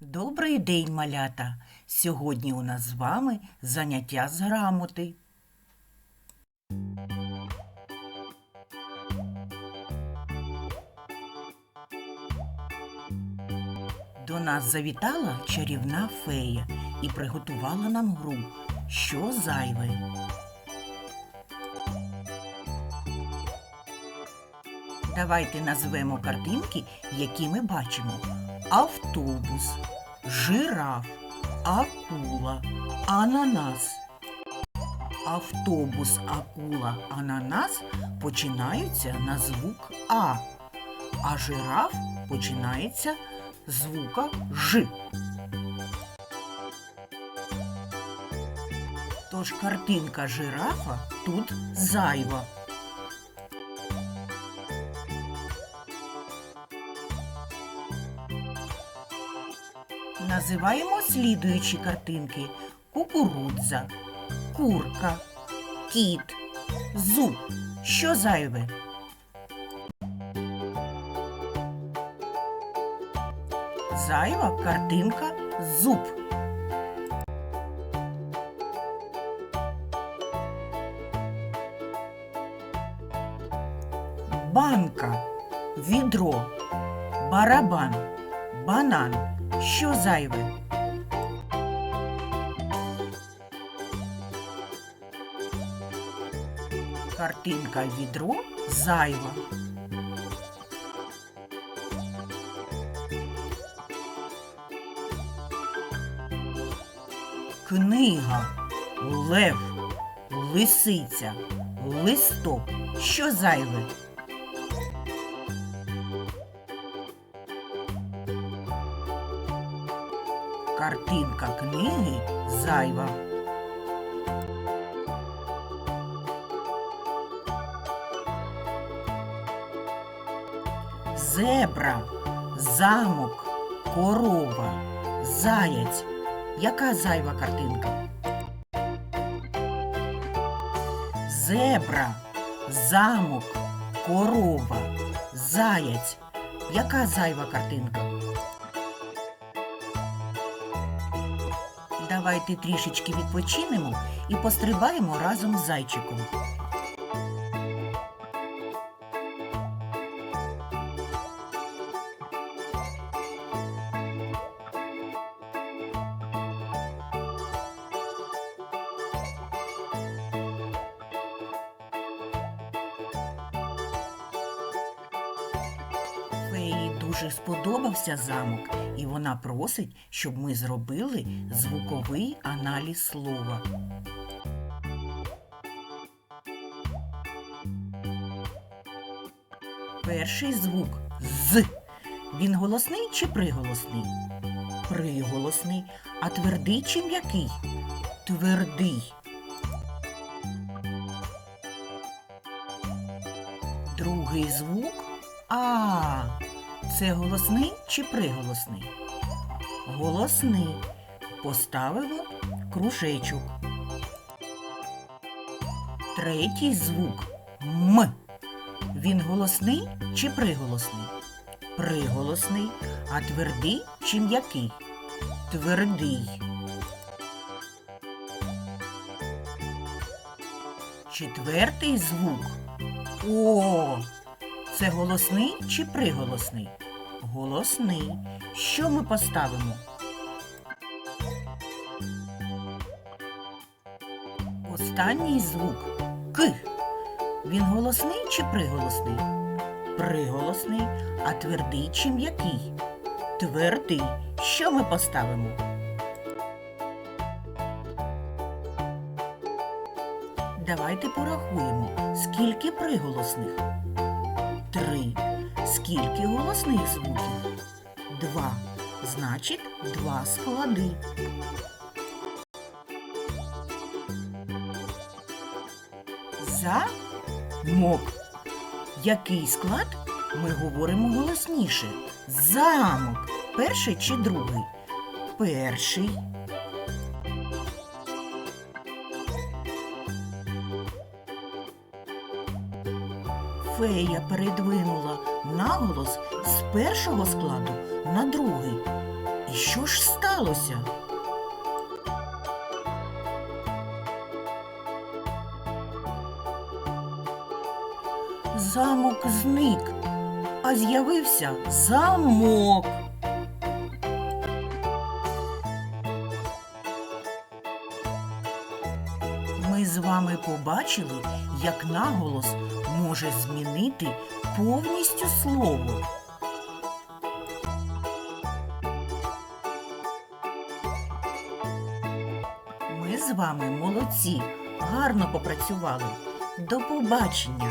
Добрий день, малята! Сьогодні у нас з вами заняття з грамоти. До нас завітала чарівна фея і приготувала нам гру. Що зайве? Давайте назвемо картинки, які ми бачимо. Автобус, жираф, акула, ананас. Автобус, акула, ананас починаються на звук А, а жираф починається з звука Ж. Тож картинка жирафа тут зайва. Називаємо слідуючі картинки кукурудза, курка, кіт, зуб. Що зайве? Зайва картинка зуб. Банка, відро, барабан, банан. Що зайве? Картинка відро зайва. Книга, лев, лисиця, листок. Що зайве? Картинка книги зайва. Зебра, замок, корова, заєць. Яка зайва картинка? Зебра, замок, корова, заєць. Яка зайва картинка? Давайте трішечки відпочинемо і пострибаємо разом з зайчиком. Дуже сподобався замок, і вона просить, щоб ми зробили звуковий аналіз слова. Перший звук з. Він голосний чи приголосний? Приголосний. А твердий чи м'який? Твердий. Другий звук А. Це голосний чи приголосний? Голосний. Поставимо кружечок. Третій звук М. Він голосний чи приголосний? Приголосний. А твердий чи м'який? Твердий. Четвертий звук О. Це голосний чи приголосний? Голосний. Що ми поставимо? Останній звук К. Він голосний чи приголосний? Приголосний, а твердий чи м'який? Твердий. Що ми поставимо? Давайте порахуємо, скільки приголосних. Три. Скільки голосних звуків? Два. Значить, два склади. Замок. Який склад ми говоримо голосніше? Замок. Перший чи другий? Перший. Фея передвинула наголос з першого складу на другий. І що ж сталося? Замок зник, а з'явився замок. Вами побачили, як наголос може змінити повністю слово. Ми з вами молодці, гарно попрацювали. До побачення!